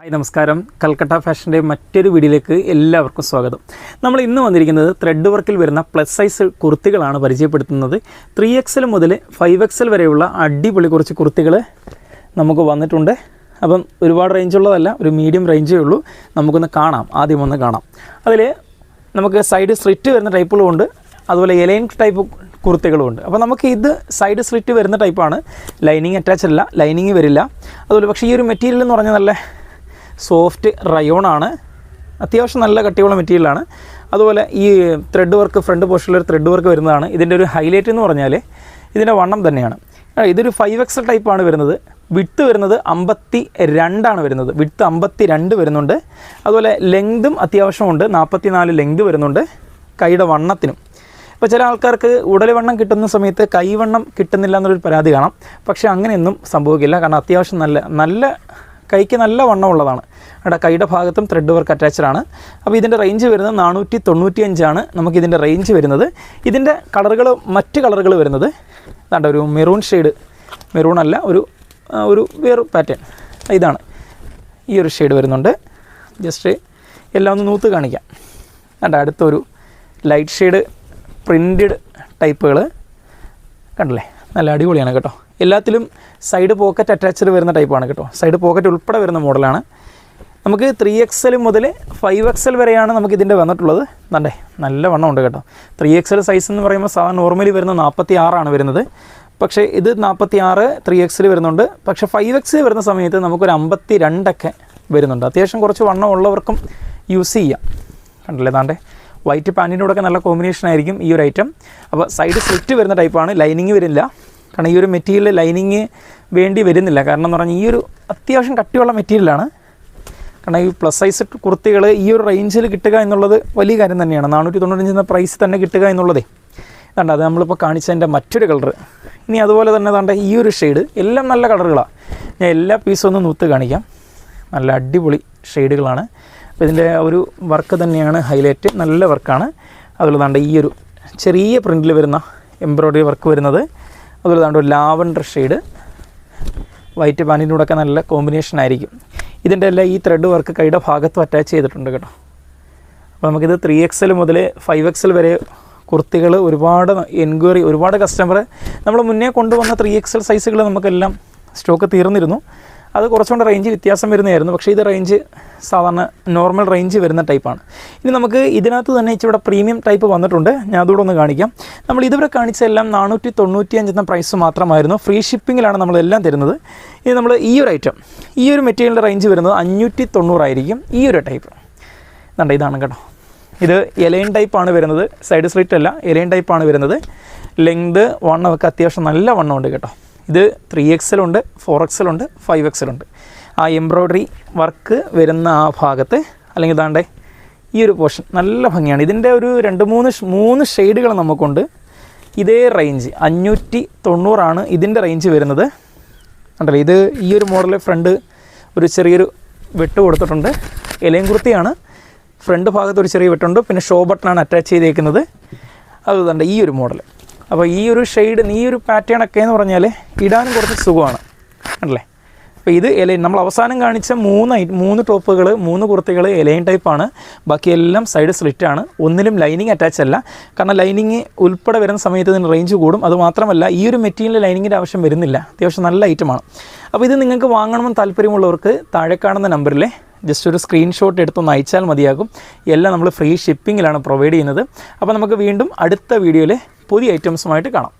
Hi നമസ്കാരം. കൽക്കട്ട ഫാഷന്റെ മറ്റൊരു വീഡിയോയിലേക്ക് എല്ലാവർക്കും സ്വാഗതം. നമ്മൾ ഇന്ന് വന്നിരിക്കുന്നത് ത്രെഡ് വർക്കിൽ വരുന്ന പ്ലസ് സൈസ് കുർത്തികളാണ് പരിചയപ്പെടുത്തുന്നത്. ത്രീ എക്സൽ മുതൽ ഫൈവ് എക്സൽ വരെയുള്ള അടിപൊളി കുറച്ച് കുർത്തികൾ നമുക്ക് വന്നിട്ടുണ്ട്. അപ്പം ഒരുപാട് റേഞ്ചുള്ളതല്ല ഒരു മീഡിയം റേഞ്ചേ ഉള്ളൂ. നമുക്കൊന്ന് കാണാം ആദ്യം ഒന്ന് കാണാം. അതിൽ നമുക്ക് സൈഡ് സ്ലിറ്റ് വരുന്ന ടൈപ്പുകളും ഉണ്ട് അതുപോലെ എലൈൻ ടൈപ്പ് കുർത്തികളുമുണ്ട് അപ്പോൾ നമുക്ക് ഇത് സൈഡ് സ്ലിറ്റ് വരുന്ന ടൈപ്പാണ് ലൈനിങ് അറ്റാച്ച് അല്ല ലൈനിങ് വരില്ല. അതുപോലെ പക്ഷേ ഈ ഒരു മെറ്റീരിയൽ എന്ന് പറഞ്ഞാൽ നല്ല സോഫ്റ്റ് റയോണാണ്. അത്യാവശ്യം നല്ല കട്ടിയുള്ള മെറ്റീരിയലാണ്. അതുപോലെ ഈ ത്രെഡ് വർക്ക് ഫ്രണ്ട് പോർഷനിൽ ഒരു ത്രെഡ് വർക്ക് വരുന്നതാണ്. ഇതിന്റെ ഒരു ഹൈലൈറ്റ് എന്ന് പറഞ്ഞാൽ ഇതിന്റെ വണ്ണം തന്നെയാണ്. ഇതൊരു ഫൈവ് എക്സൽ ടൈപ്പാണ് വരുന്നത്. വിട്ട് വരുന്നത് അമ്പത്തി രണ്ടാണ് വരുന്നത്. വിട്ട് അമ്പത്തി രണ്ട് വരുന്നുണ്ട്. അതുപോലെ ലെങ്തും അത്യാവശ്യമുണ്ട്. നാൽപ്പത്തി നാല് ലെങ്ത് വരുന്നുണ്ട് കൈയുടെ വണ്ണത്തിനും. ഇപ്പോൾ ചില ആൾക്കാർക്ക് ഉടൽ വണ്ണം കിട്ടുന്ന സമയത്ത് കൈവണ്ണം കിട്ടുന്നില്ല എന്നൊരു പരാതി കാണാം. പക്ഷേ അങ്ങനെയൊന്നും സംഭവിക്കില്ല. കാരണം അത്യാവശ്യം നല്ല നല്ല കൈക്ക് നല്ല വണ്ണമുള്ളതാണ് അവിടെ കൈയുടെ ഭാഗത്തും ത്രെഡ് വർക്ക് അറ്റാച്ച്ഡ് ആണ്. അപ്പോൾ ഇതിന്റെ റേഞ്ച് വരുന്നത് നാനൂറ്റി തൊണ്ണൂറ്റി അഞ്ചാണ് നമുക്കിതിന്റെ റേഞ്ച് വരുന്നത്. ഇതിന്റെ കളറുകൾ മറ്റ് കളറുകൾ വരുന്നത്. അതാണ്ട് ഒരു മെറൂൺ ഷെയ്ഡ് മെറൂൺ അല്ല ഒരു ഒരു വേറെ പാറ്റേൺ ഇതാണ്. ഈ ഒരു ഷെയ്ഡ് വരുന്നുണ്ട്. ജസ്റ്റ് എല്ലാം ഒന്ന് നൂത്ത് കാണിക്കാം. കണ്ട അടുത്തൊരു ലൈറ്റ് ഷെയ്ഡ് പ്രിന്റഡ് ടൈപ്പുകൾ കണ്ടല്ലേ? നല്ല അടിപൊളിയാണ് കേട്ടോ. എല്ലാത്തിലും സൈഡ് പോക്കറ്റ് അറ്റാച്ച്ഡ് വരുന്ന ടൈപ്പാണ് കേട്ടോ. സൈഡ് പോക്കറ്റ് ഉൾപ്പെടെ വരുന്ന മോഡലാണ് നമുക്ക് ത്രീ എക്സൽ മുതൽ ഫൈവ് എക്സൽ വരെയാണ് നമുക്ക് ഇതിന്റെ വന്നിട്ടുള്ളത്. നണ്ടേ നല്ല വണ്ണം ഉണ്ട് കേട്ടോ. ത്രീ എക്സൽ സൈസ് എന്ന് പറയുമ്പോൾ സാധാരണ നോർമലി വരുന്ന നാൽപ്പത്തി ആറാണ് വരുന്നത്. പക്ഷേ ഇത് നാൽപ്പത്തി ആറ് ത്രീ എക്സിൽ വരുന്നുണ്ട്. പക്ഷേ ഫൈവ് എക്സിൽ വരുന്ന സമയത്ത് നമുക്കൊരു അമ്പത്തി രണ്ടൊക്കെ വരുന്നുണ്ട്. അത്യാവശ്യം കുറച്ച് വണ്ണം ഉള്ളവർക്കും യൂസ് ചെയ്യാം. കണ്ടല്ലേ താണ്ടേ വൈറ്റ് പാന്റിന്റെ കൂടെ നല്ല കോമ്പിനേഷൻ ആയിരിക്കും ഈ ഒരു ഐറ്റം അപ്പോൾ സൈഡ് സ്ലിറ്റ് വരുന്ന ടൈപ്പാണ് ലൈനിങ് വരില്ല കാരണം ഈ ഒരു മെറ്റീരിയൽ ലൈനിങ് വേണ്ടി വരുന്നില്ല. കാരണം എന്ന് പറഞ്ഞാൽ ഈ ഒരു അത്യാവശ്യം കട്ടിയുള്ള മെറ്റീരിയലാണ് കാരണം ഈ പ്ലസ് സൈസ് കുർത്തികൾ ഈ ഒരു റേഞ്ചിൽ കിട്ടുക എന്നുള്ളത് വലിയ കാര്യം തന്നെയാണ്. നാനൂറ്റി തൊണ്ണൂറ്റഞ്ച് എന്ന പ്രൈസ് തന്നെ കിട്ടുക എന്നുള്ളതേ. കണ്ട അത് നമ്മളിപ്പോൾ കാണിച്ചതിന്റെ മറ്റൊരു കളർ ഇനി അതുപോലെ തന്നെ താണ്ട ഈ ഒരു ഷെയ്ഡ് എല്ലാം നല്ല കളറുകളാണ് ഞാൻ എല്ലാ പീസും ഒന്ന് നൂത്ത് കാണിക്കാം. നല്ല അടിപൊളി ഷെയ്ഡുകളാണ് അപ്പോൾ ഇതിന്റെ ഒരു വർക്ക് തന്നെയാണ് ഹൈലൈറ്റ് നല്ല വർക്കാണ് അതുപോലെ ഈ ഒരു ചെറിയ പ്രിന്റിൽ വരുന്ന എംബ്രോയ്ഡറി വർക്ക് വരുന്നത്. അതുപോലെ ഒരു ലാവൻഡർ ഷെയ്ഡ് വൈറ്റ് പാനിന്റെ കൂടെ ഒക്കെ നല്ല കോമ്പിനേഷൻ ആയിരിക്കും. ഇതിന്റെ എല്ലാം ഈ ത്രെഡ് വർക്ക് കൈയുടെ ഭാഗത്തും അറ്റാച്ച് ചെയ്തിട്ടുണ്ട് കേട്ടോ. അപ്പോൾ നമുക്കിത് ത്രീ എക്സൽ മുതൽ ഫൈവ് എക്സൽ വരെ കുർത്തികൾ ഒരുപാട് എൻക്വയറി ഒരുപാട് കസ്റ്റമർ നമ്മൾ മുന്നേ കൊണ്ടുവന്ന ത്രീ എക്സൽ സൈസുകൾ നമുക്കെല്ലാം സ്റ്റോക്ക് തീർന്നിരുന്നു. അത് കുറച്ചുകൊണ്ട് റേഞ്ച് വ്യത്യാസം വരുന്നതായിരുന്നു. പക്ഷേ ഇത് റേഞ്ച് സാധാരണ നോർമൽ റേഞ്ച് വരുന്ന ടൈപ്പാണ് ഇനി നമുക്ക് ഇതിനകത്ത് തന്നെ ഇച്ചിരി പ്രീമിയം ടൈപ്പ് വന്നിട്ടുണ്ട്. ഞാൻ അതുകൂടെ ഒന്ന് കാണിക്കാം. നമ്മൾ ഇതുവരെ കാണിച്ച എല്ലാം നാനൂറ്റി തൊണ്ണൂറ്റി അഞ്ച് എന്ന പ്രൈസ് മാത്രമായിരുന്നു ഫ്രീ ഷിപ്പിങ്ങിലാണ് നമ്മളെല്ലാം തരുന്നത്. ഇനി നമ്മൾ ഈ ഒരു ഐറ്റം ഈ ഒരു മെറ്റീരിയലിന്റെ റേഞ്ച് വരുന്നത് അഞ്ഞൂറ്റി തൊണ്ണൂറായിരിക്കും ഈ ഒരു ടൈപ്പ് കണ്ട ഇതാണ് കേട്ടോ. ഇത് എലൈൻ ടൈപ്പാണ് വരുന്നത്. സൈഡ് സ്ലിറ്റ് അല്ല എലൈൻ ടൈപ്പാണ് വരുന്നത്. ലെങ്ത് വണ്ണമൊക്കെ അത്യാവശ്യം നല്ല വണ്ണമുണ്ട് കേട്ടോ. ഇത് ത്രീ എക്സലുണ്ട് ഫോർ എക്സലുണ്ട് ഫൈവ് എക്സലുണ്ട് ആ എംബ്രോയ്ഡറി വർക്ക് വരുന്ന ആ ഭാഗത്ത് അല്ലെങ്കിൽ ഇതാണ്ടേ ഈ ഒരു പോർഷൻ നല്ല ഭംഗിയാണ്. ഇതിന്റെ ഒരു രണ്ട് മൂന്ന് മൂന്ന് ഷെയ്ഡുകൾ നമുക്കുണ്ട്. ഇതേ റേഞ്ച് അഞ്ഞൂറ്റി തൊണ്ണൂറാണ് ഇതിന്റെ റേഞ്ച് വരുന്നത്. ഉണ്ടല്ലോ ഇത് ഈ ഒരു മോഡൽ ഫ്രണ്ട് ഒരു ചെറിയൊരു വെട്ട് കൊടുത്തിട്ടുണ്ട്. ഇലയും കുർത്തിയാണ്. ഫ്രണ്ട് ഭാഗത്ത് ഒരു ചെറിയ വെട്ടുണ്ട്. പിന്നെ ഷോ ബട്ടണാണ് അറ്റാച്ച് ചെയ്തേക്കുന്നത്. അതുതണ്ട് ഈ ഒരു മോഡൽ അപ്പോൾ ഈ ഒരു ഷെയ്ഡ് ഈ ഒരു പാറ്റേൺ ഒക്കെ എന്ന് പറഞ്ഞാൽ ഇടാനും കുറച്ച് സുഖമാണ്. കണ്ടല്ലേ? അപ്പോൾ ഇത് എലൈൻ നമ്മൾ അവസാനം കാണിച്ച മൂന്ന് മൂന്ന് ടോപ്പുകൾ മൂന്ന് കുർത്തികൾ എലൈൻ ടൈപ്പാണ് ബാക്കിയെല്ലാം സൈഡ് സ്ലിറ്റാണ് ഒന്നിലും ലൈനിങ് അറ്റാച്ച് അല്ല. കാരണം ലൈനിങ് ഉൾപ്പെടെ വരുന്ന സമയത്ത് ഇതിന് റേഞ്ച് കൂടും. അതുമാത്രമല്ല ഈ ഒരു മെറ്റീരിയൽ ലൈനിങ്ങിന്റെ ആവശ്യം വരുന്നില്ല. അത്യാവശ്യം നല്ല ഐറ്റമാണ് അപ്പോൾ ഇത് നിങ്ങൾക്ക് വാങ്ങണമെന്ന് താല്പര്യമുള്ളവർക്ക് താഴെ കാണുന്ന നമ്പറിൽ ജസ്റ്റ് ഒരു സ്ക്രീൻഷോട്ട് എടുത്തൊന്ന് അയച്ചാൽ മതിയാകും. എല്ലാം നമ്മൾ ഫ്രീ ഷിപ്പിങ്ങിലാണ് പ്രൊവൈഡ് ചെയ്യുന്നത്. അപ്പോൾ നമുക്ക് വീണ്ടും അടുത്ത വീഡിയോയിൽ പുതിയ ഐറ്റംസുമായിട്ട് കാണാം.